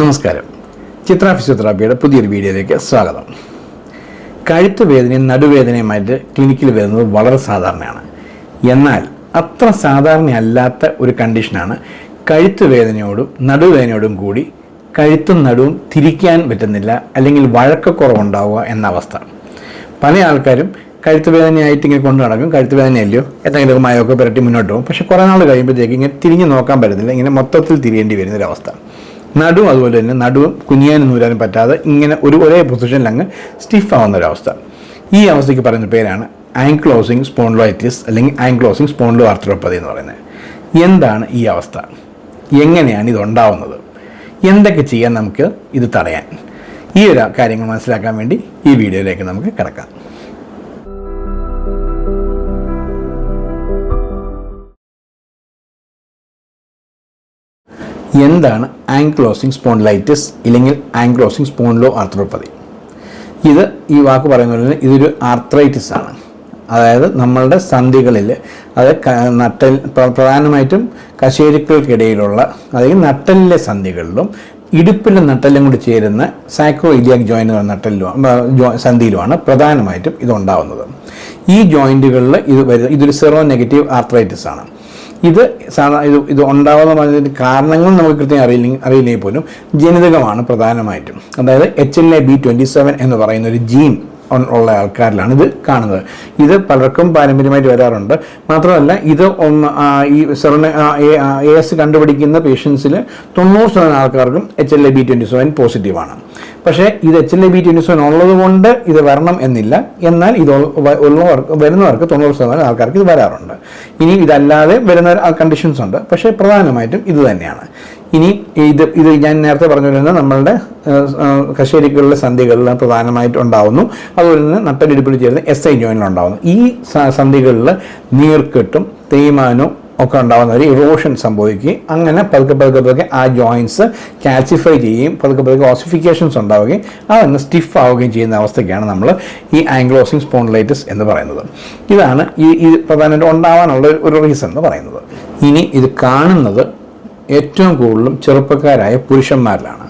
നമസ്കാരം. ചിത്ര ഫിസിയോതെറാപ്പിയുടെ പുതിയൊരു വീഡിയോയിലേക്ക് സ്വാഗതം. കഴുത്ത് വേദനയും നടുവേദനയുമായിട്ട് ക്ലിനിക്കിൽ വരുന്നത് വളരെ സാധാരണയാണ്. എന്നാൽ അത്ര സാധാരണയല്ലാത്ത ഒരു കണ്ടീഷനാണ് കഴുത്ത് വേദനയോടും നടുവേദനയോടും കൂടി കഴുത്തും നടുവും തിരിക്കാൻ പറ്റുന്നില്ല അല്ലെങ്കിൽ വഴക്കക്കുറവുണ്ടാവുക എന്ന അവസ്ഥ. പല ആൾക്കാരും കഴുത്ത് വേദനയായിട്ട് ഇങ്ങനെ കൊണ്ടു നടക്കും. കഴുത്ത് വേദനയല്ലയോ? എന്തെങ്കിലും മയമൊക്കെ പുരട്ടി മുന്നോട്ട് പോകും. പക്ഷെ കുറേ നാൾ കഴിയുമ്പോഴത്തേക്ക് ഇങ്ങനെ തിരിഞ്ഞ് നോക്കാൻ പറ്റുന്നില്ല ഇങ്ങനെ മൊത്തത്തിൽ തിരിയേണ്ടി വരുന്നൊരവസ്ഥ. നടുവും അതുപോലെ തന്നെ നടുവും കുനിയാനും നൂരാനും പറ്റാതെ ഇങ്ങനെ ഒരു ഒരേ പൊസിഷനിൽ അങ്ങ് സ്റ്റിഫ് ആവുന്ന ഒരവസ്ഥ ഈ അവസ്ഥയ്ക്ക് പറയുന്ന പേരാണ് ആങ്ക്ലോസിങ് സ്പോൺലോയിറ്റിസ് അല്ലെങ്കിൽ ആങ്ക്ലോസിങ് സ്പോൺലോ ആർത്രോപ്പതി എന്ന് പറയുന്നത്. എന്താണ് ഈ അവസ്ഥ? എങ്ങനെയാണ് ഇത് ഉണ്ടാവുന്നത്? എന്തൊക്കെ ചെയ്യാൻ നമുക്ക് ഇത് തടയാൻ? ഈ ഒരു കാര്യങ്ങൾ മനസ്സിലാക്കാൻ വേണ്ടി ഈ വീഡിയോയിലേക്ക് നമുക്ക് കിടക്കാം. എന്താണ് ആങ്ക്ലോസിംഗ് സ്പോൺലൈറ്റിസ് ഇല്ലെങ്കിൽ ആങ്ക്ലോസിംഗ് സ്പോൺലോ ആർത്രോപ്പതി ഇത് ഈ വാക്ക് പറയുന്ന പോലെ തന്നെ ഇതൊരു ആർത്രൈറ്റിസ് ആണ്. അതായത് നമ്മളുടെ സന്ധികളിൽ അത് ക- നട്ടൽ പ്രധാനമായിട്ടും കശേരുക്കൾക്കിടയിലുള്ള അതായത് നട്ടലിലെ സന്ധികളിലും ഇടുപ്പിലെ നട്ടലും കൂടി ചേരുന്ന സാക്രോ ഇലിയാക് ജോയിന്റ് എന്ന നട്ടലിലും സന്ധിയിലുമാണ് പ്രധാനമായിട്ടും ഇതുണ്ടാവുന്നത് ഈ ജോയിന്റുകളിൽ ഇത് വരുന്ന ഇതൊരു സെറോ നെഗറ്റീവ് ആർത്രൈറ്റിസ് ആണ്. ഇത് ഇത് ഇത് ഉണ്ടാവുന്ന പറഞ്ഞതിന്റെ കാരണങ്ങൾ നമുക്ക് കൃത്യം അറിയില്ലെങ്കിൽ അറിയില്ലെങ്കിൽ പോലും ജനിതകമാണ് പ്രധാനമായിട്ടും. അതായത് H L A B twenty seven എന്ന് പറയുന്ന ഒരു ജീൻ ഉള്ള ആൾക്കാരിലാണ് ഇത് കാണുന്നത്. ഇത് പലർക്കും പാരമ്പര്യമായിട്ട് വരാറുണ്ട്. മാത്രമല്ല ഇത് ഒന്ന് ഈ സെറോണ എ എസ് കണ്ടുപിടിക്കുന്ന പേഷ്യൻസിൽ തൊണ്ണൂറ് ശതമാനം ആൾക്കാർക്കും H L A B twenty seven പോസിറ്റീവാണ് പക്ഷേ ഇത് H L B T seven ഉള്ളത് കൊണ്ട് ഇത് വരണം എന്നില്ല. എന്നാൽ ഇത് ഉള്ള- ഉള്ളവർക്ക് വരുന്നവർക്ക് തൊണ്ണൂറ് ശതമാനം ആൾക്കാർക്ക് ഇത് വരാറുണ്ട്. ഇനി ഇതല്ലാതെ വരുന്ന കണ്ടീഷൻസ് ഉണ്ട്. പക്ഷേ പ്രധാനമായിട്ടും ഇത് തന്നെയാണ്. ഇനി ഇത് ഇത് ഞാൻ നേരത്തെ പറഞ്ഞു വരുന്നത് നമ്മളുടെ കശേരിക്കുള്ള സന്ധികളിൽ പ്രധാനമായിട്ട് ഉണ്ടാവുന്നു. അതുപോലെ തന്നെ നട്ടലിടിപ്പിൽ ചേരുന്ന എസ് ഐ ജോയിനിൽ ഉണ്ടാവുന്നു. ഈ സന്ധികളിൽ നീർക്കെട്ടും തേയ്മാനവും ഒക്കെ ഉണ്ടാകുന്ന ഒരു ഇറോഷൻ സംഭവിക്കുകയും അങ്ങനെ പതുക്കെ പതുക്കെ പതുക്കെ ആ ജോയിൻസ് കാൽസിഫൈ ചെയ്യുകയും പതുക്കെ പതുക്കെ ഓസിഫിക്കേഷൻസ് ഉണ്ടാവുകയും അതങ്ങ് സ്റ്റിഫ് ആവുകയും ചെയ്യുന്ന അവസ്ഥയ്ക്കാണ് നമ്മൾ ഈ ആംഗ്ലോസിങ് സ്പോൺലൈറ്റിസ് എന്ന് പറയുന്നത്. ഇതാണ് ഈ ഈ പ്രധാനമായിട്ട് ഉണ്ടാവാനുള്ള ഒരു റീസൺ എന്ന് പറയുന്നത്. ഇനി ഇത് കാണുന്നത് ഏറ്റവും കൂടുതലും ചെറുപ്പക്കാരായ പുരുഷന്മാരിലാണ്.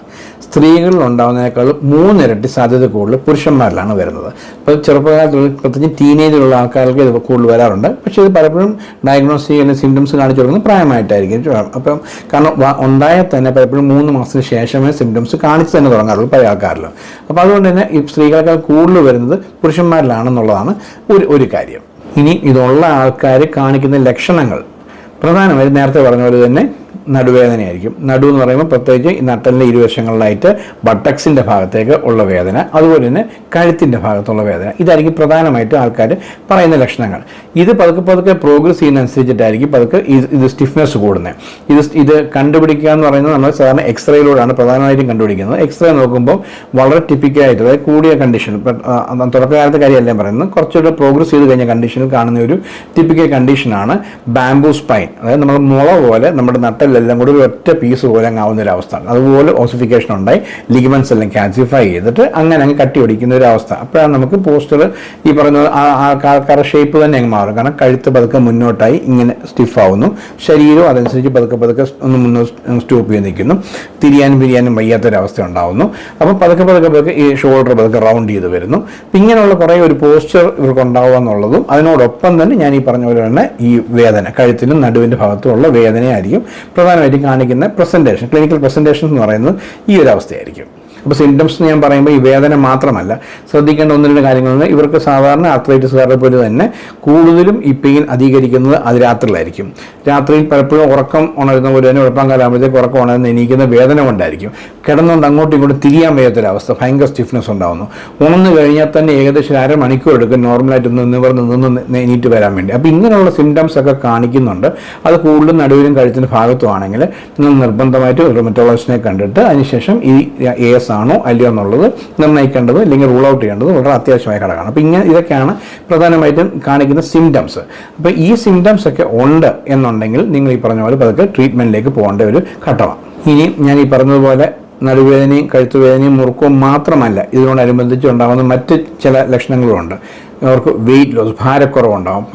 സ്ത്രീകളിൽ ഉണ്ടാകുന്നതിനേക്കാൾ മൂന്നിരട്ടി സാധ്യത കൂടുതൽ പുരുഷന്മാരിലാണ് വരുന്നത്. അപ്പോൾ ചെറുപ്പകാലത്തുള്ള പ്രത്യേകിച്ച് ടീനേജിലുള്ള ആൾക്കാർക്ക് ഇത് കൂടുതൽ വരാറുണ്ട്. പക്ഷേ ഇത് പലപ്പോഴും ഡയഗ്നോസ് ചെയ്യുന്ന സിംറ്റംസ് കാണിച്ചു കൊടുക്കുന്നത് പ്രായമായിട്ടായിരിക്കും. അപ്പം കാരണം ഉണ്ടായാൽ തന്നെ പലപ്പോഴും മൂന്ന് മാസത്തിന് ശേഷമേ സിംറ്റംസ് കാണിച്ച് തന്നെ തുടങ്ങാറുള്ളൂ പല ആൾക്കാരിലും. അപ്പോൾ അതുകൊണ്ട് തന്നെ ഈ സ്ത്രീകളെക്കാൾ കൂടുതൽ വരുന്നത് പുരുഷന്മാരിലാണെന്നുള്ളതാണ് ഒരു ഒരു കാര്യം. ഇനി ഇതുള്ള ആൾക്കാർ കാണിക്കുന്ന ലക്ഷണങ്ങൾ. പ്രധാനമായും നേരത്തെ പറഞ്ഞ പോലെ തന്നെ നടുവേദനയായിരിക്കും. നടു എന്ന് പറയുമ്പോൾ പ്രത്യേകിച്ച് ഈ നട്ടലിന്റെ ഇരുവശങ്ങളിലായിട്ട് ബട്ടക്സിന്റെ ഭാഗത്തേക്ക് ഉള്ള വേദന അതുപോലെ തന്നെ കഴുത്തിന്റെ ഭാഗത്തുള്ള വേദന. ഇതായിരിക്കും പ്രധാനമായിട്ടും ആൾക്കാർ പറയുന്ന ലക്ഷണങ്ങൾ. ഇത് പതുക്കെ പതുക്കെ പ്രോഗ്രസ് ചെയ്യുന്നതനുസരിച്ചിട്ടായിരിക്കും പതുക്കെ ഇത് സ്റ്റിഫ്നെസ് കൂടുന്നത്. ഇത് ഇത് കണ്ടുപിടിക്കുക എന്ന് പറയുന്നത് നമ്മൾ സാധാരണ എക്സ്റേയിലൂടെയാണ് പ്രധാനമായിട്ടും കണ്ടുപിടിക്കുന്നത്. എക്സ്റേ നോക്കുമ്പോൾ വളരെ ടിപ്പിക്കലായിട്ട് അതായത് കൂടിയ കണ്ടീഷൻ തുടക്കകാലത്തെ കാര്യമല്ല പറയുന്നത് കുറച്ചുകൂടെ പ്രോഗ്രസ് ചെയ്ത് കഴിഞ്ഞ കണ്ടീഷനിൽ കാണുന്ന ഒരു ടിപ്പിക്കൽ കണ്ടീഷനാണ് ബാംബൂ സ്പൈൻ അതായത് നമ്മൾ മുള പോലെ നമ്മുടെ നട്ടലെല്ലാം കൂടി ഒരു ഒറ്റ പീസ് പോലെ ആവുന്ന ഒരു അവസ്ഥ. അതുപോലെ ഓസിഫിക്കേഷൻ ഉണ്ടായി. ലിഗമെന്റ്സ് എല്ലാം കാൽസിഫൈ ചെയ്തിട്ട് അങ്ങനെ അങ്ങ് കട്ടി ഒടിക്കുന്ന ഒരു അവസ്ഥ. അപ്പോഴാണ് നമുക്ക് പോസ്റ്റർ ഈ ആ ആൾക്കാരുടെ ഷേപ്പ് തന്നെ അങ്ങ് മാറും. കാരണം കഴുത്ത് പതുക്കെ മുന്നോട്ടായി ഇങ്ങനെ സ്റ്റിഫ് ആവുന്നു. ശരീരവും അതനുസരിച്ച് പതുക്കെ പതുക്കെ ഒന്ന് മുന്നോട്ട് സ്റ്റോപ്പ് ചെയ്ത് നിൽക്കുന്നു. തിരിയാനും പിരിയാനും വയ്യാത്തൊരവസ്ഥ ഉണ്ടാവുന്നു. അപ്പോൾ പതുക്കെ പതുക്കെ പതുക്കെ ഈ ഷോൾഡർ പതുക്കെ റൗണ്ട് ചെയ്ത് വരുന്നു. ഇങ്ങനെയുള്ള കുറേ ഒരു പോസ്ചർ ഇവർക്ക് ഉണ്ടാവുക എന്നുള്ളതും അതിനോടൊപ്പം തന്നെ ഞാൻ ഈ പറഞ്ഞ പോലെ തന്നെ ഈ വേദന. കഴുത്തിനും നടുവിന്റെ ഭാഗത്തുമുള്ള വേദനയായിരിക്കും. പ്രധാനമായിട്ടും കാണിക്കുന്ന പ്രസന്റേഷൻ ക്ലിനിക്കൽ പ്രസന്റേഷൻ എന്ന് പറയുന്നത് ഈ ഒരു അവസ്ഥയായിരിക്കും. അപ്പോൾ സിംറ്റംസ് ഞാൻ പറയുമ്പോൾ ഈ വേദന മാത്രമല്ല. ശ്രദ്ധിക്കേണ്ട ഒന്ന് രണ്ട് കാര്യങ്ങൾ ഇവർക്ക് സാധാരണ ആർത്രൈറ്റിസുകാരെ പോലെ തന്നെ കൂടുതലും ഈ പെയിൻ അധികരിക്കുന്നത് അത് രാത്രിയിലായിരിക്കും. രാത്രിയിൽ പലപ്പോഴും ഉറക്കം ഉണരുന്ന പോലെ തന്നെ ഉറപ്പാൻ കാലാകുമ്പോഴത്തേക്ക് ഉറക്കം ഉണരുന്ന എണീക്കുന്ന വേദന കൊണ്ടായിരിക്കും. കിടന്നുകൊണ്ട് അങ്ങോട്ടും ഇങ്ങോട്ടും തിരിയാൻ വയ്യാത്തൊരവസ്ഥ ഭയങ്കര സ്റ്റിഫ്നെസ് ഉണ്ടാകുന്നു ഉണർന്നു കഴിഞ്ഞാൽ തന്നെ ഏകദേശം അര മണിക്കൂർ എടുക്കും നോർമലായിട്ട് ഒന്ന് നിവർന്ന് നിന്ന് എണീറ്റ് വരാൻ വേണ്ടി. അപ്പോൾ ഇങ്ങനെയുള്ള സിംറ്റംസ് ഒക്കെ കാണിക്കുന്നുണ്ട്. അത് കൂടുതലും നടുവിലും കഴുത്തിന്റെ ഭാഗത്തുമാണെങ്കിൽ നിങ്ങൾ നിർബന്ധമായിട്ട് റൊമറ്റോളജിസ്റ്റിനെ കണ്ടിട്ട് അതിനുശേഷം ഈ എ എസ് ആണോ അല്ലയോ എന്നുള്ളത് നിർണയിക്കേണ്ടത് അല്ലെങ്കിൽ റൂൾ ഔട്ട് ചെയ്യേണ്ടത് വളരെ അത്യാവശ്യമായ ഘടകമാണ്. അപ്പോൾ ഇങ്ങനെ ഇതൊക്കെയാണ് പ്രധാനമായിട്ടും കാണിക്കുന്ന സിംറ്റംസ് അപ്പോൾ ഈ സിംറ്റംസ് ഒക്കെ ഉണ്ട് എന്നുണ്ടെങ്കിൽ നിങ്ങൾ ഈ പറഞ്ഞ പോലെ പതുക്കെ ട്രീറ്റ്മെന്റിലേക്ക് പോകേണ്ട ഒരു ഘട്ടമാണ്. ഇനി ഞാൻ ഈ പറഞ്ഞതുപോലെ നടുവേദനയും കഴുത്തുവേദനയും മുറുക്കവും മാത്രമല്ല ഇതിനോടനുബന്ധിച്ച് ഉണ്ടാകുന്ന മറ്റ് ചില ലക്ഷണങ്ങളുമുണ്ട് അവർക്ക് വെയിറ്റ് ലോസ് ഭാരക്കുറവുണ്ടാകും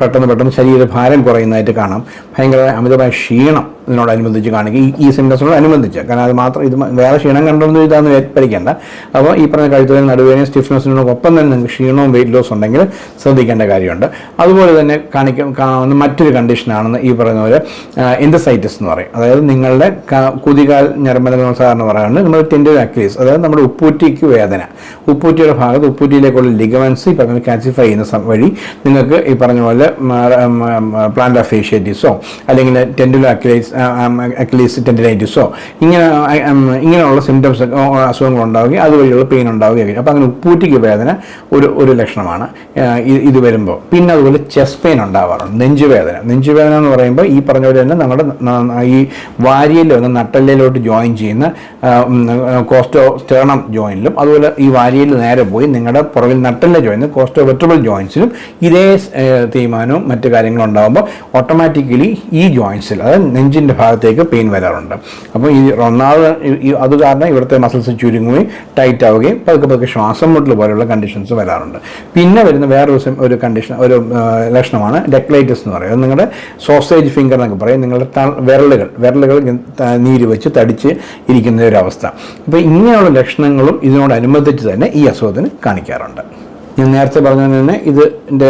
പെട്ടെന്ന് പെട്ടെന്ന് ശരീരഭാരം കുറയുന്നതായിട്ട് കാണാം. ഭയങ്കര അമിതമായ ക്ഷീണം ഇതിനോടനുബന്ധിച്ച് കാണിക്കും. ഈ- സിംറ്റംസിനോട് അനുബന്ധിച്ച്. കാരണം അത് മാത്രം ഇത് വേറെ ക്ഷീണം കണ്ടുവന്നു ഇതാന്ന് പരിക്കേണ്ട അപ്പോൾ ഈ പറഞ്ഞ കഴുത്തുവേദന നടുവേദന സ്റ്റിഫ്നെസ്സിനോടൊപ്പം തന്നെ നിങ്ങൾക്ക് ക്ഷീണവും വെയിറ്റ് ലോസ് ഉണ്ടെങ്കിൽ ശ്രദ്ധിക്കേണ്ട കാര്യമുണ്ട്. അതുപോലെ തന്നെ കാണിക്കും കാണുന്ന മറ്റൊരു കണ്ടീഷനാണെന്ന് ഈ പറയുന്ന പോലെ എൻഡസൈറ്റിസ് എന്ന് പറയും. അതായത് നിങ്ങളുടെ കുതികാൽ ഞരമ്പലങ്ങൾ സാധാരണ പറയാറുണ്ട്. നമ്മുടെ ടെൻഡർ ആക്ലീസ് അതായത് നമ്മുടെ ഉപ്പൂറ്റിക്ക് വേദന. ഉപ്പൂറ്റിയുടെ ഭാഗത്ത് ഉപ്പൂറ്റിയിലേക്കുള്ള ലിഗമെൻസ് ഈ പറഞ്ഞ കാൽസിഫൈ ചെയ്യുന്ന വഴി നിങ്ങൾക്ക് ഈ പറഞ്ഞ പോലെ പ്ലാന്റ് അഫേഷ്യേറ്റീസോ അല്ലെങ്കിൽ ടെൻഡുലർ അക്ലീസ് ടെൻഡിനൈറ്റിസോ ഇങ്ങനെ ഇങ്ങനെയുള്ള സിംറ്റംസ് അസുഖങ്ങൾ ഉണ്ടാവുകയും അതുവഴിയുള്ള പെയിൻ ഉണ്ടാവുകയും ചെയ്യും. അപ്പോൾ അങ്ങനെ ഉപ്പൂറ്റിക്ക് വേദന ഒരു ഒരു ലക്ഷണമാണ് ഇത് വരുമ്പോൾ പിന്നെ അതുപോലെ ചെസ്റ്റ് പെയിൻ ഉണ്ടാവാറുണ്ട് നെഞ്ചുവേദന. നെഞ്ചുവേദന എന്ന് പറയുമ്പോൾ ഈ പറഞ്ഞ പോലെ തന്നെ നമ്മുടെ ഈ വാരിയിൽ വന്ന് നട്ടല്ലയിലോട്ട് ജോയിൻ ചെയ്യുന്ന കോസ്റ്റോ സ്റ്റേണം ജോയിനിലും അതുപോലെ ഈ വാരിയിൽ നേരെ പോയി നിങ്ങളുടെ പുറകിൽ നട്ടല്ല ജോയിൻ കോസ്റ്റോ വെർട്ടബിൾ ജോയിൻസിലും ഇതേ തീരുമാനവും മറ്റു കാര്യങ്ങളും ഉണ്ടാകുമ്പോൾ ഓട്ടോമാറ്റിക്കലി ഈ ജോയിൻസിൽ അതായത് നെഞ്ചിന്റെ ഭാഗത്തേക്ക് പെയിൻ വരാറുണ്ട്. അപ്പോൾ ഈ ഈ അത് കാരണം ഇവിടുത്തെ മസിൽസ് ചുരുങ്ങുകയും ടൈറ്റ് ആവുകയും പതുക്കെ പതുക്കെ ശ്വാസം മുട്ടൽ പോലെയുള്ള കണ്ടീഷൻസ് വരാറുണ്ട്. പിന്നെ വരുന്ന വേറൊരു ദിവസം ഒരു കണ്ടീഷൻ ഒരു ലക്ഷണമാണ് ഡെക്ലൈറ്റിസ് എന്ന് പറയുന്നത് നിങ്ങളുടെ സോസേജ് ഫിംഗർ എന്നൊക്കെ പറയും. നിങ്ങളുടെ വിരലുകൾ വിരലുകൾ നീര് വെച്ച് തടിച്ച് ഇരിക്കുന്ന ഒരു അവസ്ഥ. അപ്പോൾ ഇങ്ങനെയുള്ള ലക്ഷണങ്ങളും ഇതിനോടനുബന്ധിച്ച് തന്നെ ഈ അസുഖത്തിന് കാണിക്കാറുണ്ട്. ഞാൻ നേരത്തെ പറഞ്ഞ തന്നെ ഇതിന്റെ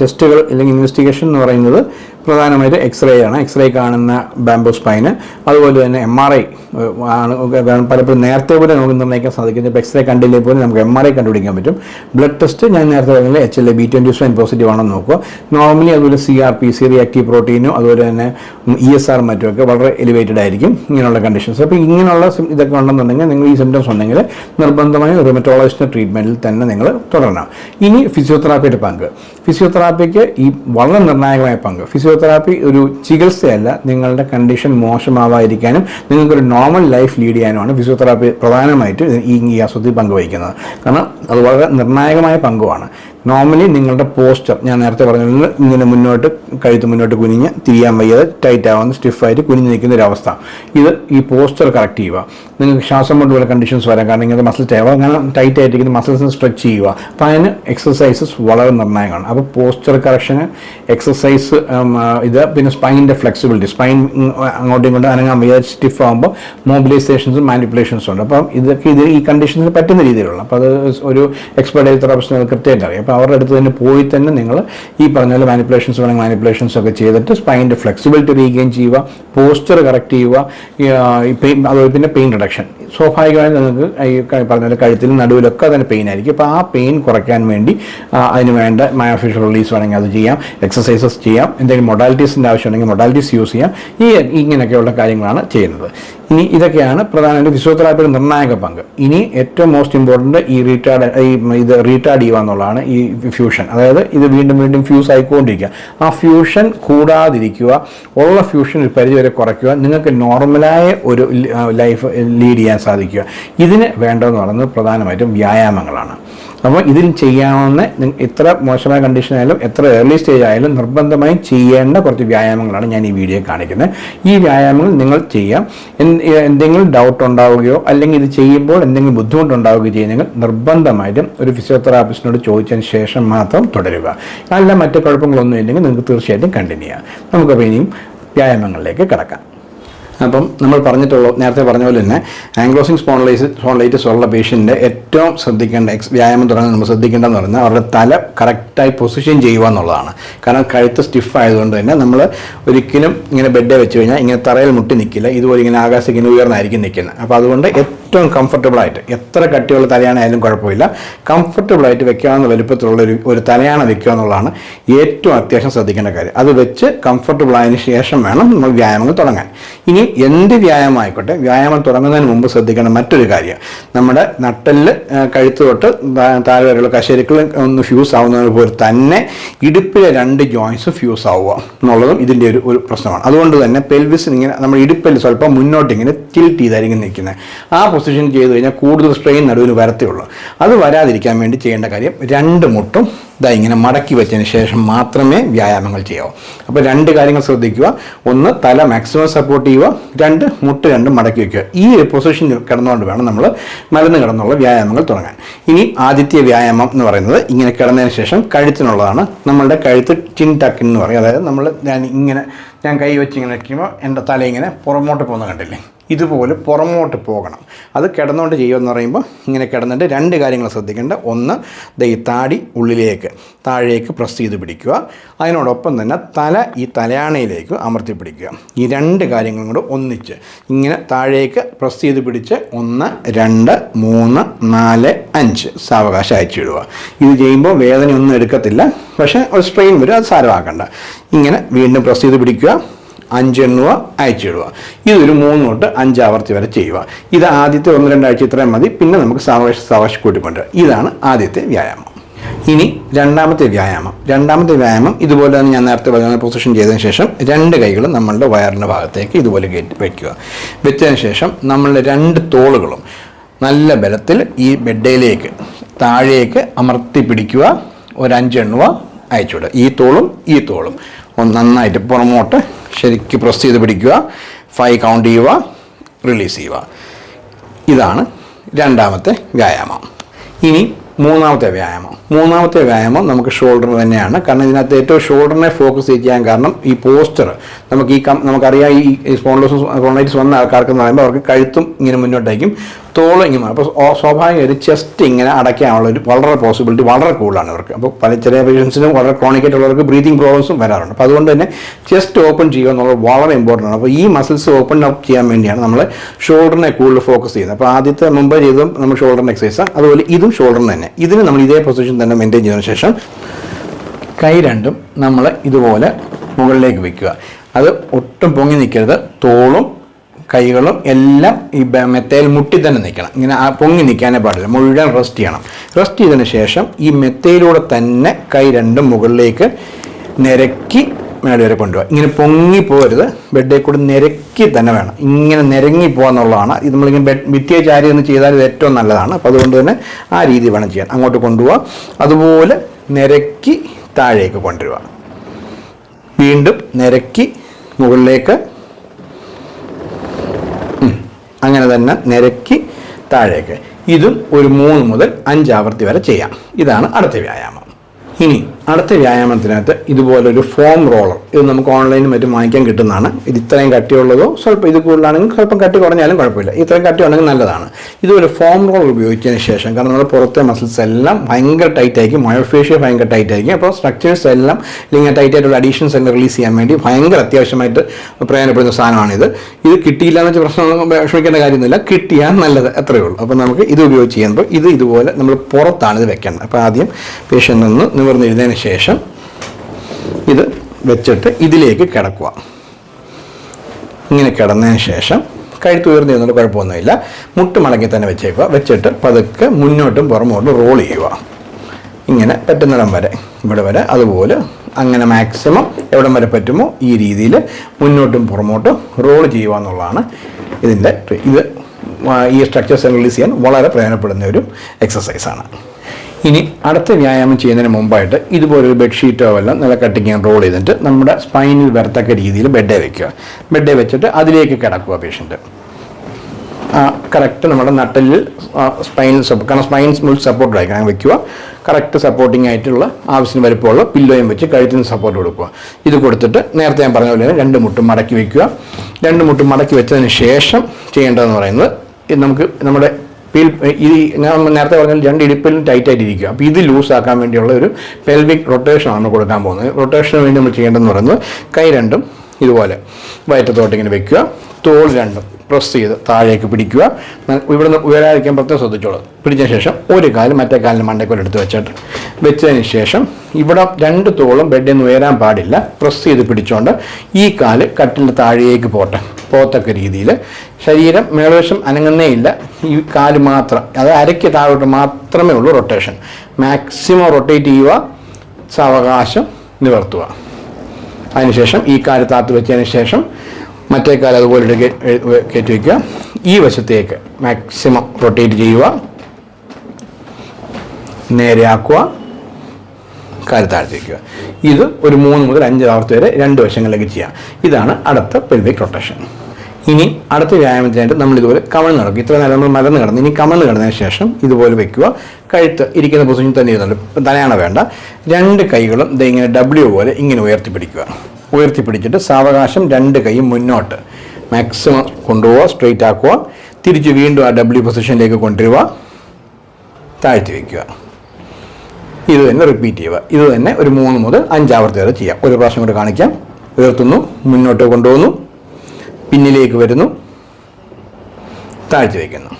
ടെസ്റ്റുകൾ അല്ലെങ്കിൽ ഇൻവെസ്റ്റിഗേഷൻ എന്ന് പറയുന്നത് പ്രധാനമായിട്ട് എക്സ്റേ ആണ്. എക്സ്റേ കാണുന്ന ബാംബോ സ്പൈന് അതുപോലെ തന്നെ എം ആർ ഐ ആണ് പലപ്പോഴും നേരത്തെ പോലും നമുക്ക് നിർണയിക്കാൻ സാധിക്കുന്നത് ഇപ്പോൾ എക്സ്റേ കണ്ടില്ലേ പോലും നമുക്ക് എം ആർ ഐ കണ്ടുപിടിക്കാൻ പറ്റും. ബ്ലഡ് ടെസ്റ്റ് ഞാൻ നേരത്തെ പറഞ്ഞ H L B twenty seven positive ആണെന്ന് നോക്കുക. നോർമലി അതുപോലെ C R P C reactive പ്രോട്ടീനും അതുപോലെ തന്നെ ഇ എസ് ആർ മറ്റുമൊക്കെ വളരെ എലിവേറ്റഡ് ആയിരിക്കും ഇങ്ങനെയുള്ള കണ്ടീഷൻസ് അപ്പോൾ ഇങ്ങനെയുള്ള ഇതൊക്കെ ഉണ്ടെന്നുണ്ടെങ്കിൽ നിങ്ങൾ ഈ സിംറ്റംസ് ഉണ്ടെങ്കിൽ നിർബന്ധമായും റിമറ്റോളജിസ്റ്റ് ട്രീറ്റ്മെന്റിൽ തന്നെ നിങ്ങൾ തുടരണം. ഇനി ഫിസിയോതെറാപ്പിയുടെ പങ്ക്. ഫിസിയോതെറാപ്പിക്ക് ഈ വളരെ നിർണായകമായ പങ്ക്. ഫിസിയോതെറാപ്പി ഒരു ചികിത്സയല്ല. നിങ്ങളുടെ കണ്ടീഷൻ മോശമാവാതിരിക്കാനും നിങ്ങൾക്കൊരു നോർമൽ ലൈഫ് ലീഡ് ചെയ്യാനുമാണ് ഫിസിയോതെറാപ്പി പ്രധാനമായിട്ട് ഈ ഈ അസുഖത്തിൽ പങ്കുവഹിക്കുന്നത്. കാരണം അത് വളരെ നിർണായകമായ പങ്കുമാണ് നോർമലി നിങ്ങളുടെ പോസ്റ്റർ ഞാൻ നേരത്തെ പറഞ്ഞു ഇങ്ങനെ മുന്നോട്ട് കഴുത്ത് മുന്നോട്ട് കുനിഞ്ഞ് തിരിയാൻ വയ്യാതെ ടൈറ്റ് ആവുന്ന സ്റ്റിഫായിട്ട് കുനിഞ്ഞ് നിൽക്കുന്ന ഒരു അവസ്ഥ. ഇത് ഈ പോസ്റ്റർ കറക്റ്റ് ചെയ്യുക. നിങ്ങൾക്ക് ശ്വാസം കൊണ്ട് പോലെ കണ്ടീഷൻസ് വരാം. കാരണം ഇങ്ങനത്തെ മസിൽ ചെയ്യുക അങ്ങനെ ടൈറ്റ് ആയിട്ടിരിക്കുന്ന മസിൽസിന് സ്ട്രെച്ച് ചെയ്യുക. അപ്പോൾ അതിന് എക്സസൈസസ് വളരെ നിർണായകമാണ്. അപ്പോൾ പോസ്റ്റർ കറക്ഷന് എക്സസൈസ് ഇത് പിന്നെ സ്പൈനിന്റെ ഫ്ലെക്സിബിലിറ്റി സ്പൈൻ അങ്ങോട്ടും ഇങ്ങോട്ടും അനങ്ങാൻ വയ്യാതെ സ്റ്റിഫ് ആകുമ്പോൾ മോബിലൈസേഷൻസും മാനിപ്പുലേഷൻസും ഉണ്ട്. അപ്പം ഇതൊക്കെ ഇത് ഈ കണ്ടീഷൻസിന് പറ്റുന്ന രീതിയിലുള്ള അപ്പോൾ അത് ഒരു എക്സ്പെർട്ട് തെറാപ്പിസ്റ്റിന് കൃത്യമായിട്ട് അറിയാം. അപ്പോൾ അവരുടെ അടുത്ത് തന്നെ പോയി തന്നെ നിങ്ങൾ ഈ പറഞ്ഞ പോലെ മാനിപ്പുലേഷൻസ് വേണമെങ്കിൽ മാനിപ്പുലേഷൻസ് ഒക്കെ ചെയ്തിട്ട് സ്പൈന്റെ ഫ്ലെക്സിബിലിറ്റി റീഗെയിൻ ചെയ്യുക പോസ്റ്റർ കറക്റ്റ് ചെയ്യുക പെയിൻ അതുപോലെ പിന്നെ പെയിൻ റിഡക്ഷൻ സ്വാഭാവികമായും നിങ്ങൾക്ക് ഈ പറഞ്ഞ പോലെ കഴുത്തിലും നടുവിലൊക്കെ അതിന് പെയിൻ ആയിരിക്കും. അപ്പോൾ ആ പെയിൻ കുറയ്ക്കാൻ വേണ്ടി അതിന് വേണ്ട മയോഫിഷ്യൽ റിലീസ് വേണമെങ്കിൽ അത് ചെയ്യാം എക്സസൈസസ് ചെയ്യാം എന്തെങ്കിലും മൊഡാലിറ്റീസിന്റെ ആവശ്യമുണ്ടെങ്കിൽ മൊഡാലിറ്റീസ് യൂസ് ചെയ്യാം ഈ ഇങ്ങനെയൊക്കെയുള്ള കാര്യങ്ങളാണ് ചെയ്യുന്നത്. ഇനി ഇതൊക്കെയാണ് പ്രധാനമായിട്ട് ഫിസിയോതെറാപ്പിയുടെ നിർണായക പങ്ക്. ഇനി ഏറ്റവും മോസ്റ്റ് ഇമ്പോർട്ടന്റ് ഈ റീറ്റാർഡ് ഈ ഇത് റീറ്റാർഡ് ചെയ്യുക എന്നുള്ളതാണ് ഈ ഫ്യൂഷൻ അതായത് ഇത് വീണ്ടും വീണ്ടും ഫ്യൂസ് ആയിക്കൊണ്ടിരിക്കുക. ആ ഫ്യൂഷൻ കൂടാതിരിക്കുക ഉള്ള ഫ്യൂഷൻ ഒരു പരിധി വരെ കുറയ്ക്കുക നിങ്ങൾക്ക് നോർമലായ ഒരു ലൈഫ് ലീഡ് ചെയ്യാൻ സാധിക്കുക. ഇതിന് വേണ്ടതെന്ന് പറയുന്നത് പ്രധാനമായിട്ടും വ്യായാമങ്ങളാണ്. അപ്പോൾ ഇതിൽ ചെയ്യാവുന്ന എത്ര മോശമായ കണ്ടീഷൻ ആയാലും എത്ര ഏർലി സ്റ്റേജ് ആയാലും നിർബന്ധമായും ചെയ്യേണ്ട കുറച്ച് വ്യായാമങ്ങളാണ് ഞാൻ ഈ വീഡിയോ കാണിക്കുന്നത്. ഈ വ്യായാമങ്ങൾ നിങ്ങൾ ചെയ്യാം. എന്തെങ്കിലും ഡൗട്ട് ഉണ്ടാവുകയോ അല്ലെങ്കിൽ ഇത് ചെയ്യുമ്പോൾ എന്തെങ്കിലും ബുദ്ധിമുട്ടുണ്ടാവുകയോ ചെയ്യുന്നെങ്കിൽ നിർബന്ധമായിട്ടും ഒരു ഫിസിയോതെറാപ്പിസ്റ്റിനോട് ചോദിച്ചതിന് ശേഷം മാത്രം തുടരുക. അല്ല മറ്റു കുഴപ്പങ്ങളൊന്നും ഇല്ലെങ്കിൽ നിങ്ങൾക്ക് തീർച്ചയായിട്ടും കണ്ടിന്യൂ ചെയ്യാം. നമുക്കപ്പോൾ ഇനിയും വ്യായാമങ്ങളിലേക്ക് കിടക്കാം. അപ്പം നമ്മൾ പറഞ്ഞിട്ടുള്ള നേരത്തെ പറഞ്ഞ പോലെ തന്നെ ആംഗ്ലോസിങ് സ്പോൺലൈസ് സ്പോൺലൈറ്റിസ് ഉള്ള പേഷ്യന്റെ ഏറ്റവും ശ്രദ്ധിക്കേണ്ട എക്സ് വ്യായാമം തുടങ്ങി നമ്മൾ ശ്രദ്ധിക്കേണ്ടതെന്ന് പറഞ്ഞാൽ അവരുടെ തല കറക്റ്റായി പൊസിഷൻ ചെയ്യുക എന്നുള്ളതാണ്. കാരണം കഴുത്ത് സ്റ്റിഫ് ആയതുകൊണ്ട് തന്നെ നമ്മൾ ഒരിക്കലും ഇങ്ങനെ ബെഡ് വെച്ച് കഴിഞ്ഞാൽ ഇങ്ങനെ തറയിൽ മുട്ടി നിൽക്കില്ല. ഇതുപോലെ ഇങ്ങനെ ആകാശം ഇങ്ങനെ ഉയർന്നായിരിക്കും നിൽക്കുന്നത്. അപ്പോൾ അതുകൊണ്ട് ഏറ്റവും കംഫർട്ടബിളായിട്ട് എത്ര കട്ടിയുള്ള തലയാണായാലും കുഴപ്പമില്ല. കംഫർട്ടബിളായിട്ട് വെക്കാവുന്ന വലുപ്പത്തിലുള്ള ഒരു ഒരു തലയാണ വെക്കുക എന്നുള്ളതാണ് ഏറ്റവും അത്യാവശ്യം ശ്രദ്ധിക്കേണ്ട കാര്യം. അത് വെച്ച് കംഫർട്ടബിൾ ആയതിനു ശേഷം വേണം നമ്മൾ വ്യായാമങ്ങൾ തുടങ്ങാൻ. ഇനി എന്ത് വ്യായാമം ആയിക്കോട്ടെ വ്യായാമം തുടങ്ങുന്നതിന് മുമ്പ് ശ്രദ്ധിക്കേണ്ട മറ്റൊരു കാര്യം. നമ്മുടെ നട്ടലിൽ കഴുത്ത് തൊട്ട് താഴെയുള്ള താഴെ വരെയുള്ള ഒന്ന് ഫ്യൂസ് ആവുന്നതിന് പോലെ തന്നെ ഇടുപ്പിലെ രണ്ട് ജോയിൻസ് ഫ്യൂസ് ആവുക എന്നുള്ളതും ഇതിന്റെ ഒരു ഒരു പ്രശ്നമാണ്. അതുകൊണ്ട് തന്നെ പെൽവിസിന് ഇങ്ങനെ നമ്മൾ ഇടുപ്പിൽ സ്വല്പം മുന്നോട്ട് ഇങ്ങനെ ടിൽറ്റ് ചെയ്തായിരിക്കും നിൽക്കുന്നത്. ആ പൊസിഷൻ ചെയ്ത് കഴിഞ്ഞാൽ കൂടുതൽ സ്ട്രെയിൻ നടുവിന് വരത്തേയുള്ളൂ. അത് വരാതിരിക്കാൻ വേണ്ടി ചെയ്യേണ്ട കാര്യം രണ്ട് മുട്ടും ഇതാ ഇങ്ങനെ മടക്കി വെച്ചതിന് ശേഷം മാത്രമേ വ്യായാമങ്ങൾ ചെയ്യാവൂ. അപ്പോൾ രണ്ട് കാര്യങ്ങൾ ശ്രദ്ധിക്കുക. ഒന്ന് തല മാക്സിമം സപ്പോർട്ട് ചെയ്യുക. രണ്ട് മുട്ട് രണ്ടും മടക്കി വയ്ക്കുക ഈ ഒരു പൊസിഷൻ കിടന്നുകൊണ്ട് വേണം നമ്മൾ മരുന്ന് കിടന്നുള്ള വ്യായാമങ്ങൾ തുടങ്ങാൻ. ഇനി ആദ്യത്തെ വ്യായാമം എന്ന് പറയുന്നത് ഇങ്ങനെ കിടന്നതിന് ശേഷം കഴുത്തിനുള്ളതാണ്. നമ്മളുടെ കഴുത്ത് ടിൻ ടക്കിൻ എന്ന് പറയും. അതായത് നമ്മൾ ഞാൻ ഇങ്ങനെ ഞാൻ കൈ വെച്ചിങ്ങനെ വയ്ക്കുമ്പോൾ എന്റെ തല ഇങ്ങനെ പുറമോട്ട് പോകുന്ന കണ്ടില്ലേ? ഇതുപോലെ പുറമോട്ട് പോകണം. അത് കിടന്നുകൊണ്ട് ചെയ്യുമെന്ന് പറയുമ്പോൾ ഇങ്ങനെ കിടന്നിട്ട് രണ്ട് കാര്യങ്ങൾ ശ്രദ്ധിക്കേണ്ട. ഒന്ന് ദൈ താടി ഉള്ളിലേക്ക്. താഴേക്ക് പ്രസ് ചെയ്ത് പിടിക്കുക. അതിനോടൊപ്പം തന്നെ തല ഈ തലയാണയിലേക്ക് അമർത്തി പിടിക്കുക. ഈ രണ്ട് കാര്യങ്ങളും കൂടെ ഒന്നിച്ച് ഇങ്ങനെ താഴേക്ക് പ്രസ് ചെയ്ത് പിടിച്ച് ഒന്ന് രണ്ട് മൂന്ന് നാല് അഞ്ച് സാവകാശം അയച്ചിടുക ഇത് ചെയ്യുമ്പോൾ വേദനയൊന്നും എടുക്കത്തില്ല. പക്ഷേ ഒരു സ്ട്രെയിൻ വരും അത് സാരമാക്കണ്ട. ഇങ്ങനെ വീണ്ടും പ്രസ് ചെയ്ത് പിടിക്കുക. അഞ്ച് അഞ്ചെണ്ണുക അയച്ചിടുക ഇതൊരു മൂന്ന് തൊട്ട് അഞ്ച് ആവർത്തി വരെ ചെയ്യുക. ഇത് ആദ്യത്തെ ഒന്ന് രണ്ടാഴ്ച ഇത്രയും മതി. പിന്നെ നമുക്ക് സാവകാശ സാവകാശം കൂട്ടിക്കൊണ്ട് ഇതാണ് ആദ്യത്തെ വ്യായാമം. ഇനി രണ്ടാമത്തെ വ്യായാമം. രണ്ടാമത്തെ വ്യായാമം ഇതുപോലെ തന്നെ ഞാൻ നേരത്തെ പറഞ്ഞ പൊസിഷൻ ചെയ്തതിന് ശേഷം രണ്ട് കൈകളും നമ്മളുടെ വയറിന്റെ ഭാഗത്തേക്ക് ഇതുപോലെ വയ്ക്കുക വെച്ചതിന് ശേഷം നമ്മളുടെ രണ്ട് തോളുകളും നല്ല ബലത്തിൽ ഈ ബെഡയിലേക്ക് താഴേക്ക് അമർത്തി പിടിക്കുക. ഒരു അഞ്ചെണ്ണുവ അയച്ചുവിടുക ഈ തോളും ഈ തോളും. ഒന്ന് നന്നായിട്ട് പുറമോട്ട് ശരിക്ക് പ്രസ് ചെയ്ത് പിടിക്കുക. ഫൈവ് കൗണ്ട് ചെയ്യുക. റിലീസ് ചെയ്യുക. ഇതാണ് രണ്ടാമത്തെ വ്യായാമം. ഇനി മൂന്നാമത്തെ വ്യായാമം. മൂന്നാമത്തെ വ്യായാമം നമുക്ക് ഷോൾഡർ തന്നെയാണ്. കാരണം ഇതിനകത്ത് ഏറ്റവും ഷോൾഡറിനെ ഫോക്കസ് ചെയ്യാൻ കാരണം ഈ പോസ്റ്റർ നമുക്ക് ഈ നമുക്കറിയാം ഈ സ്പോൺലോസ് സ്പോൺലൈറ്റിസ് വന്ന ആൾക്കാർക്ക് എന്ന് പറയുമ്പോൾ അവർക്ക് കഴുത്തും ഇങ്ങനെ മുന്നോട്ടേക്കും. തോളും ഇങ്ങനെ അപ്പോൾ സ്വാഭാവികമായിട്ട് ചെസ്റ്റ് ഇങ്ങനെ അടയ്ക്കാനുള്ള ഒരു വളരെ പോസിബിലിറ്റി വളരെ കൂടുതലാണ് ഇവർക്ക് അപ്പോൾ പല ചെറിയ പേഷ്യൻസിനും വളരെ chronic ആയിട്ടുള്ളവർക്ക് ബ്രീതിങ് പ്രോബ്ലംസും വരാറുണ്ട്. അപ്പോൾ അതുകൊണ്ട് തന്നെ ചെസ്റ്റ് ഓപ്പൺ ചെയ്യുക എന്നുള്ളത് വളരെ ഇമ്പോർട്ടന്റ് ആണ്. അപ്പോൾ ഈ മസിൽസ് ഓപ്പൺ അപ്പ് ചെയ്യാൻ വേണ്ടിയാണ് നമ്മൾ ഷോൾഡറിനെ കൂടുതൽ ഫോക്കസ് ചെയ്യുന്നത്. അപ്പോൾ ആദ്യത്തെ മുമ്പ് ചെയ്തും നമ്മൾ ഷോൾഡറിന്റെ എക്സസൈസ് അതുപോലെ ഇതും ഷോൾഡറിന് തന്നെ. ഇതിന് നമ്മൾ ഇതേ പൊസിഷൻ തന്നെ മെയിന്റെയിൻ ചെയ്തതിനു ശേഷം കൈ രണ്ടും നമ്മൾ ഇതുപോലെ മുകളിലേക്ക് വയ്ക്കുക അത് ഒട്ടും പൊങ്ങി നിൽക്കരുത്. തോളും കൈകളും എല്ലാം ഈ മെത്തയിൽ മുട്ടി തന്നെ നിൽക്കണം. ഇങ്ങനെ ആ പൊങ്ങി നിൽക്കാനേ പാടില്ല. മുഴുവൻ റെസ്റ്റ് ചെയ്യണം. റെസ്റ്റ് ചെയ്തതിന് ശേഷം ഈ മെത്തയിലൂടെ തന്നെ കൈ രണ്ടും മുകളിലേക്ക് നിരക്കി മേലെ വരെ കൊണ്ടുപോകുക ഇങ്ങനെ പൊങ്ങി പോകരുത്. ബെഡിൽ കൂടി നിരക്കി തന്നെ വേണം. ഇങ്ങനെ നിരങ്ങി പോകാന്നുള്ളതാണ്. ഇത് നമ്മളിങ്ങനെ ബെഡ് ഭിത്തിയെ ചാരി ഒന്ന് ചെയ്താൽ ഇത് ഏറ്റവും നല്ലതാണ്. അപ്പോൾ അതുകൊണ്ട് തന്നെ ആ രീതി വേണം ചെയ്യാൻ. അങ്ങോട്ട് കൊണ്ടുപോവുക. അതുപോലെ നിരക്കി താഴേക്ക് കൊണ്ടുവരിക. വീണ്ടും നിരക്കി മുകളിലേക്ക്. അങ്ങനെ തന്നെ നിരക്കി താഴേക്ക്. ഇതും ഒരു മൂന്ന് മുതൽ അഞ്ച് ആവർത്തി വരെ ചെയ്യാം. ഇതാണ് അടുത്ത വ്യായാമം. ഇനി അടുത്ത വ്യായാമത്തിനകത്ത് ഇതുപോലൊരു ഫോം റോളർ. ഇത് നമുക്ക് ഓൺലൈനിൽ മറ്റും വാങ്ങിക്കാൻ കിട്ടുന്നതാണ്. ഇത് ഇത്രയും കട്ടിയുള്ളതോ സ്വല്പം ഇത് കൂടുതലാണെങ്കിൽ സ്വല്പം കട്ടി കുറഞ്ഞാലും കുഴപ്പമില്ല. ഇത്രയും കട്ടി ഉണ്ടെങ്കിൽ നല്ലതാണ്. ഇതുപോലെ ഫോം റോളർ ഉപയോഗിച്ചതിന് ശേഷം കാരണം നമ്മുടെ പുറത്തെ മസിൽസ് എല്ലാം ഭയങ്കര ടൈറ്റ് ആയിരിക്കും. മയോഫേഷ്യ ഭയങ്കര ടൈറ്റ് ആയിരിക്കും. അപ്പോൾ സ്ട്രക്ചേഴ്സ് എല്ലാം ഇല്ലെങ്കിൽ ടൈറ്റ് ആയിട്ടുള്ള അഡീഷൻസ് എല്ലാം റിലീസ് ചെയ്യാൻ വേണ്ടി ഭയങ്കര അത്യാവശ്യമായിട്ട് പ്രയോജനപ്പെടുന്ന സാധനമാണിത്. ഇത് കിട്ടിയില്ല എന്ന് വെച്ചാൽ പ്രശ്നം വിഷമിക്കേണ്ട കാര്യമൊന്നുമില്ല. കിട്ടിയാൽ നല്ലത് അത്രയേ ഉള്ളൂ. അപ്പോൾ നമുക്ക് ഇത് ഉപയോഗിച്ച് ചെയ്യുമ്പോൾ ഇത് ഇതുപോലെ നമ്മൾ പുറത്താണ് ഇത് വെക്കേണ്ടത്. അപ്പോൾ ആദ്യം പേഷ്യന്റ് ഒന്ന് നിവർന്നിരുന്നതിന് ശേഷം ഇത് വെച്ചിട്ട് ഇതിലേക്ക് കിടക്കുക. ഇങ്ങനെ കിടന്നതിന് ശേഷം കഴുത്ത് ഉയർന്നു ചെയ്യുന്നതുകൊണ്ട് കുഴപ്പമൊന്നുമില്ല. മുട്ട് മടക്കി തന്നെ വെച്ചേക്കുക. വെച്ചിട്ട് പതുക്കെ മുന്നോട്ടും പുറമോട്ടും റോൾ ചെയ്യുക. ഇങ്ങനെ പറ്റുന്നിടം വരെ ഇവിടെ വരെ അതുപോലെ അങ്ങനെ മാക്സിമം എവിടം വരെ പറ്റുമോ ഈ രീതിയിൽ മുന്നോട്ടും പുറമോട്ടും റോൾ ചെയ്യുക എന്നുള്ളതാണ് ഇതിന്റെ ഇത് ഈ സ്ട്രക്ചേഴ്സ് റിലീസ് ചെയ്യാൻ വളരെ പ്രയോജനപ്പെടുന്ന ഒരു എക്സസൈസാണ് ഇനി അടുത്ത വ്യായാമം ചെയ്യുന്നതിന് മുമ്പായിട്ട് ഇതുപോലൊരു ബെഡ്ഷീറ്റോ എല്ലാം നല്ല കട്ടിങ് റോൾ ചെയ്തിട്ട് നമ്മുടെ സ്പൈനിൽ വരത്തക്ക രീതിയിൽ ബെഡേ വെക്കുക. ബെഡേ വെച്ചിട്ട് അതിലേക്ക് കിടക്കുക പേഷ്യന്റ് കറക്റ്റ് നമ്മുടെ നട്ടലിൽ സ്പൈൻ സപ്പോർട്ട് കാരണം സ്പൈൻ മുൾ സപ്പോർട്ട് ആയിരിക്കണം. വെക്കുക. കറക്റ്റ് സപ്പോർട്ടിംഗ് ആയിട്ടുള്ള ആവശ്യത്തിന് വലുപ്പമുള്ള പില്ലോയും വെച്ച് കഴുത്തിന് സപ്പോർട്ട് കൊടുക്കുക. ഇത് കൊടുത്തിട്ട് നേരത്തെ ഞാൻ പറഞ്ഞ പോലെ തന്നെ രണ്ട് മുട്ടും മടക്കി വെക്കുക. രണ്ട് മുട്ടും മടക്കി വെച്ചതിന് ശേഷം ചെയ്യേണ്ടതെന്ന് പറയുന്നത് നമുക്ക് നമ്മുടെ പീൽ ഇത് ഞാൻ നേരത്തെ പറഞ്ഞാൽ രണ്ട് ഇടുപ്പിലും ടൈറ്റ് ആയിട്ട് ഇരിക്കുക. അപ്പോൾ ഇത് ലൂസ് ആക്കാൻ വേണ്ടിയുള്ള ഒരു പെൽവിക് റൊട്ടേഷൻ ആണ് കൊടുക്കാൻ പോകുന്നത്. റൊട്ടേഷന് വേണ്ടി നമ്മൾ ചെയ്യേണ്ടതെന്ന് പറയുന്നത് കൈ രണ്ടും ഇതുപോലെ വയറ്റത്തോട്ട് ഇങ്ങനെ വെക്കുക. തോൾ രണ്ടും പ്രസ് ചെയ്ത് താഴേക്ക് പിടിക്കുക. ഇവിടെ നിന്ന് ഉയരാതിരിക്കാൻ പ്രത്യേകം ശ്രദ്ധിച്ചോളൂ. പിടിച്ച ശേഷം ഒരു കാൽ മറ്റേ കാലിന് മണ്ടയ്ക്കോൽ എടുത്ത് വെച്ചിട്ട് വെച്ചതിന് ശേഷം ഇവിടെ രണ്ട് തോളും ബെഡിൽ നിന്ന് ഉയരാൻ പാടില്ല. പ്രസ് ചെയ്ത് പിടിച്ചുകൊണ്ട് ഈ കാൽ കട്ടിലിന്റെ താഴേക്ക് പോട്ടെ. പോത്തക്ക രീതിയിൽ ശരീരം മേളവശം അനങ്ങുന്നേ ഇല്ല ഈ കാൽ മാത്രം അത് അരയ്ക്ക് താഴോട്ട് മാത്രമേ ഉള്ളൂ റൊട്ടേഷൻ മാക്സിമം റൊട്ടേറ്റ് ചെയ്യുക സാവകാശം നിവർത്തുക. അതിനുശേഷം ഈ കാൽ താത്ത് വെച്ചതിന് ശേഷം മറ്റേ കാൽ അതുപോലെ കയറ്റി വയ്ക്കുക ഈ വശത്തേക്ക് മാക്സിമം റൊട്ടേറ്റ് ചെയ്യുക. നേരെയാക്കുക കാൽ താഴ്ത്തി വയ്ക്കുക ഇത് ഒരു മൂന്ന് മുതൽ അഞ്ച് ആവർത്തി വരെ രണ്ട് വശങ്ങളിലേക്ക് ചെയ്യാം. ഇതാണ് അടുത്ത പെൽവിക് റൊട്ടേഷൻ ഇനി അടുത്ത വ്യായാമത്തിനായിട്ട് നമ്മൾ ഇതുപോലെ കമഴ്ന്ന് നടക്കും. ഇത്ര നേരം നമ്മൾ മലർന്ന് കിടന്നു ഇനി കമഴ്ന്ന് കിടന്നതിന് ശേഷം ഇതുപോലെ വെക്കുക. കഴുത്ത് ഇരിക്കുന്ന പൊസിഷൻ തന്നെ ഇരുന്നുണ്ട് തലയാണ വേണ്ട. രണ്ട് കൈകളും ഇത് ഇങ്ങനെ ഡബ്ല്യു പോലെ ഇങ്ങനെ ഉയർത്തിപ്പിടിക്കുക. ഉയർത്തിപ്പിടിച്ചിട്ട് സാവകാശം രണ്ട് കൈയും മുന്നോട്ട്. മാക്സിമം കൊണ്ടുപോവുക സ്ട്രെയിറ്റ് ആക്കുക. തിരിച്ച് വീണ്ടും ആ ഡബ്ല്യു പൊസിഷനിലേക്ക് കൊണ്ടുവരിക. താഴ്ത്തി വയ്ക്കുക ഇത് തന്നെ റിപ്പീറ്റ് ചെയ്യുക. ഇത് തന്നെ ഒരു മൂന്ന് മുതൽ അഞ്ചാവർത്തി വരെ ചെയ്യാം. ഒരു പ്രാവശ്യം കൂടെ കാണിക്കാം. ഉയർത്തുന്നു മുന്നോട്ട് കൊണ്ടുപോകുന്നു. പിന്നിലേക്ക് വരുന്നു. താഴ്ത്തി വയ്ക്കുന്നു.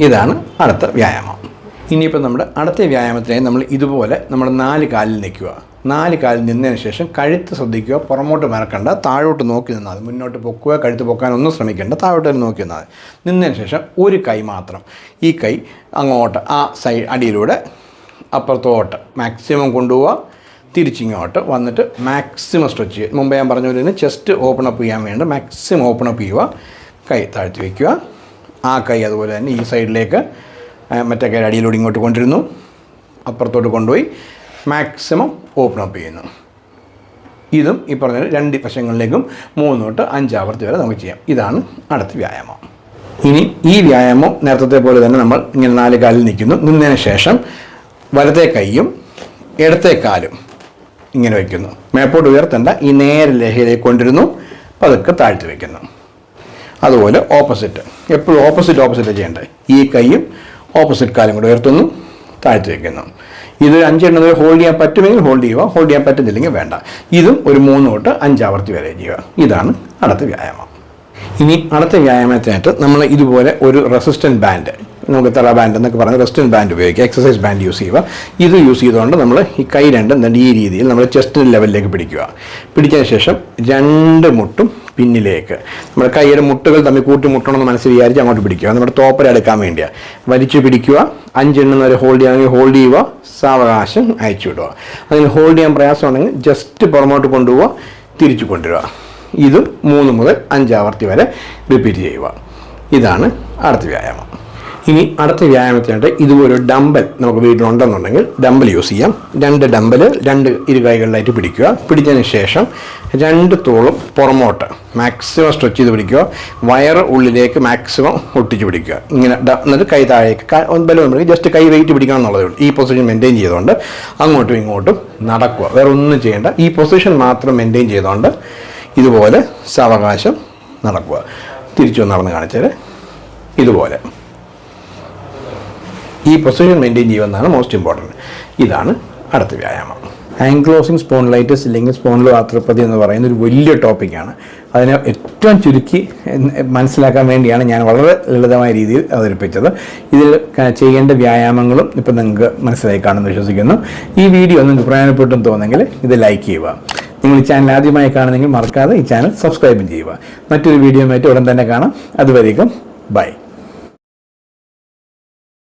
ഇതാണ് അടുത്ത വ്യായാമം. ഇനിയിപ്പോൾ നമ്മുടെ അടുത്ത വ്യായാമത്തിനായി നമ്മൾ ഇതുപോലെ നമ്മുടെ നാല് കാലിൽ നിൽക്കുക. നാല് കാലിൽ നിന്നതിന് ശേഷം കഴുത്ത് ശ്രദ്ധിക്കുക പുറമോട്ട് മറക്കണ്ട താഴോട്ട് നോക്കി നിന്നാൽ മതി. മുന്നോട്ട് പൊക്കുക കഴുത്ത് പൊക്കാനൊന്നും ശ്രമിക്കേണ്ട താഴോട്ട് തന്നെ നോക്കി നിന്നാൽ മതി. നിന്നതിന് ശേഷം ഒരു കൈ മാത്രം. ഈ കൈ അങ്ങോട്ട് ആ സൈഡ് അടിയിലൂടെ അപ്പുറത്തോട്ട്. മാക്സിമം കൊണ്ടുപോവുക. തിരിച്ചിങ്ങോട്ട് വന്നിട്ട് മാക്സിമം സ്ട്രെച്ച് ചെയ്യുക. മുമ്പ് ഞാൻ പറഞ്ഞ പോലെ തന്നെ ചെസ്റ്റ് ഓപ്പൺ അപ്പ് ചെയ്യാൻ വേണ്ടി മാക്സിമം ഓപ്പൺ അപ്പ് ചെയ്യുക. കൈ താഴ്ത്തി വയ്ക്കുക ആ കൈ അതുപോലെ തന്നെ ഈ സൈഡിലേക്ക് മറ്റേ കൈ അടിയിലൂടെ ഇങ്ങോട്ട് കൊണ്ടിരുന്നു അപ്പുറത്തോട്ട് കൊണ്ടുപോയി മാക്സിമം ഓപ്പൺ അപ്പ് ചെയ്യുന്നു. ഇതും ഈ പറഞ്ഞ രണ്ട് വശങ്ങളിലേക്കും മൂന്ന് തൊട്ട് അഞ്ചാവർത്തി വരെ നമുക്ക് ചെയ്യാം. ഇതാണ് അടുത്ത വ്യായാമം. ഇനി ഈ വ്യായാമം നേരത്തെ പോലെ തന്നെ നമ്മൾ ഇങ്ങനെ നാല് കാലിൽ നിൽക്കുന്നു. നിന്നതിന് ശേഷം വലത്തെ കൈയും ഇടത്തെ കാലും ഇങ്ങനെ വയ്ക്കുന്നു. മേപ്പോട്ട് ഉയർത്തേണ്ട ഈ നേരെ ലേഹയിലേക്ക് കൊണ്ടിരുന്നു പതുക്കെ താഴ്ത്തി വയ്ക്കുന്നു. അതുപോലെ ഓപ്പോസിറ്റ് എപ്പോഴും ഓപ്പോസിറ്റ് ഓപ്പോസിറ്റ് ചെയ്യേണ്ടത് ഈ കൈയും ഓപ്പോസിറ്റ് കാലും കൂടെ ഉയർത്തുന്നു. താഴ്ത്തി വയ്ക്കുന്നു. ഇത് അഞ്ചെണ്ണം വരെ ഹോൾഡ് ചെയ്യാൻ പറ്റുമെങ്കിൽ ഹോൾഡ് ചെയ്യുക. ഹോൾഡ് ചെയ്യാൻ പറ്റുന്നില്ലെങ്കിൽ വേണ്ട. ഇതും ഒരു മൂന്ന് തൊട്ട് അഞ്ചാവർത്തി വരെ ചെയ്യുക. ഇതാണ് അടുത്ത വ്യായാമം. ഇനി അടുത്ത വ്യായാമത്തിനായിട്ട് നമ്മൾ ഇതുപോലെ ഒരു റെസിസ്റ്റന്റ് ബാൻഡ് നമുക്ക് ബാൻഡ് എന്നൊക്കെ പറഞ്ഞ് വെസ്റ്റേൺ ബാൻഡ് ഉപയോഗിക്കുക എക്സസൈസ് ബാൻഡ് യൂസ് ചെയ്യുക. ഇത് യൂസ് ചെയ്തുകൊണ്ട് നമ്മൾ ഈ കൈ രണ്ടും ഈ രീതിയിൽ നമ്മൾ ചെസ്റ്റ് ലെവലിലേക്ക് പിടിക്കുക. പിടിച്ചതിന് ശേഷം രണ്ട് മുട്ടും പിന്നിലേക്ക്. നമ്മുടെ കൈയുടെ മുട്ടുകൾ തമ്മിൽ കൂട്ടി മുട്ടണമെന്ന് മനസ്സിൽ വിചാരിച്ച് അങ്ങോട്ട് പിടിക്കുക. നമ്മുടെ തോപ്പര എടുക്കാൻ വേണ്ടിയാണ് വലിച്ചു പിടിക്കുക അഞ്ചെണ്ണം വരെ ഹോൾഡ് ചെയ്യുകയാണെങ്കിൽ ഹോൾഡ് ചെയ്യുക സാവകാശം അയച്ചു വിടുക. അതിന് ഹോൾഡ് ചെയ്യാൻ പ്രയാസമുണ്ടെങ്കിൽ ജസ്റ്റ് പുറമോട്ട് കൊണ്ടുപോവുക തിരിച്ചു കൊണ്ടുവരിക. ഇതും മൂന്ന് മുതൽ അഞ്ചാവർത്തി വരെ റിപ്പീറ്റ് ചെയ്യുക. ഇതാണ് അടുത്ത വ്യായാമം. ഇനി അടുത്ത വ്യായാമത്തിനായിട്ട് ഇതുപോലെ ഡമ്പൽ നമുക്ക് വീട്ടിലുണ്ടെന്നുണ്ടെങ്കിൽ ഡമ്പൽ യൂസ് ചെയ്യാം. രണ്ട് ഡമ്പൽ രണ്ട് ഇരു കൈകളിലായിട്ട് പിടിക്കുക. പിടിച്ചതിന് ശേഷം രണ്ട് തോളും പുറമോട്ട് മാക്സിമം സ്ട്രെച്ച് ചെയ്ത് പിടിക്കുക. വയറ് ഉള്ളിലേക്ക് മാക്സിമം ഒട്ടിച്ച് പിടിക്കുക. ഇങ്ങനെ എന്നിട്ട് കൈ താഴേക്ക് ബലം നമുക്ക് ജസ്റ്റ് കൈ വെയിറ്റ് പിടിക്കണം എന്നുള്ളതേ ഈ പൊസിഷൻ മെയിന്റെയിൻ ചെയ്തുകൊണ്ട് അങ്ങോട്ടും ഇങ്ങോട്ടും നടക്കുക. വേറെ ഒന്നും ചെയ്യേണ്ട. ഈ പൊസിഷൻ മാത്രം മെയിന്റെയിൻ ചെയ്തുകൊണ്ട് ഇതുപോലെ സാവകാശം നടക്കുക. തിരിച്ചു നടന്ന് കാണിച്ചാൽ ഇതുപോലെ. ഈ പൊസിഷൻ മെയിന്റെയിൻ ചെയ്യുമെന്നാണ് മോസ്റ്റ് ഇമ്പോർട്ടന്റ് ഇതാണ് അടുത്ത വ്യായാമം. ആങ്ക്ലോസിങ് സ്പോൺലൈറ്റിസ് ഇല്ലെങ്കിൽ സ്പോൺലോ ആത്രപ്പതി എന്ന് പറയുന്ന ഒരു വലിയ ടോപ്പിക്കാണ് അതിനെ ഏറ്റവും ചുരുക്കി മനസ്സിലാക്കാൻ വേണ്ടിയാണ് ഞാൻ വളരെ ലളിതമായ രീതിയിൽ അവതരിപ്പിച്ചത്. ഇതിൽ ചെയ്യേണ്ട വ്യായാമങ്ങളും ഇപ്പം നിങ്ങൾക്ക് മനസ്സിലായി കാണുമെന്ന് വിശ്വസിക്കുന്നു. ഈ വീഡിയോ നിങ്ങൾക്ക് പ്രയോജനപ്പെട്ടെന്ന് തോന്നുന്നെങ്കിൽ ഇത് ലൈക്ക് ചെയ്യുക. നിങ്ങൾ ഈ ചാനൽ ആദ്യമായി കാണുന്നെങ്കിൽ മറക്കാതെ ഈ ചാനൽ സബ്സ്ക്രൈബും ചെയ്യുക. മറ്റൊരു വീഡിയോയുമായിട്ട് ഉടൻ തന്നെ കാണാം. അതുവരേക്കും ബൈ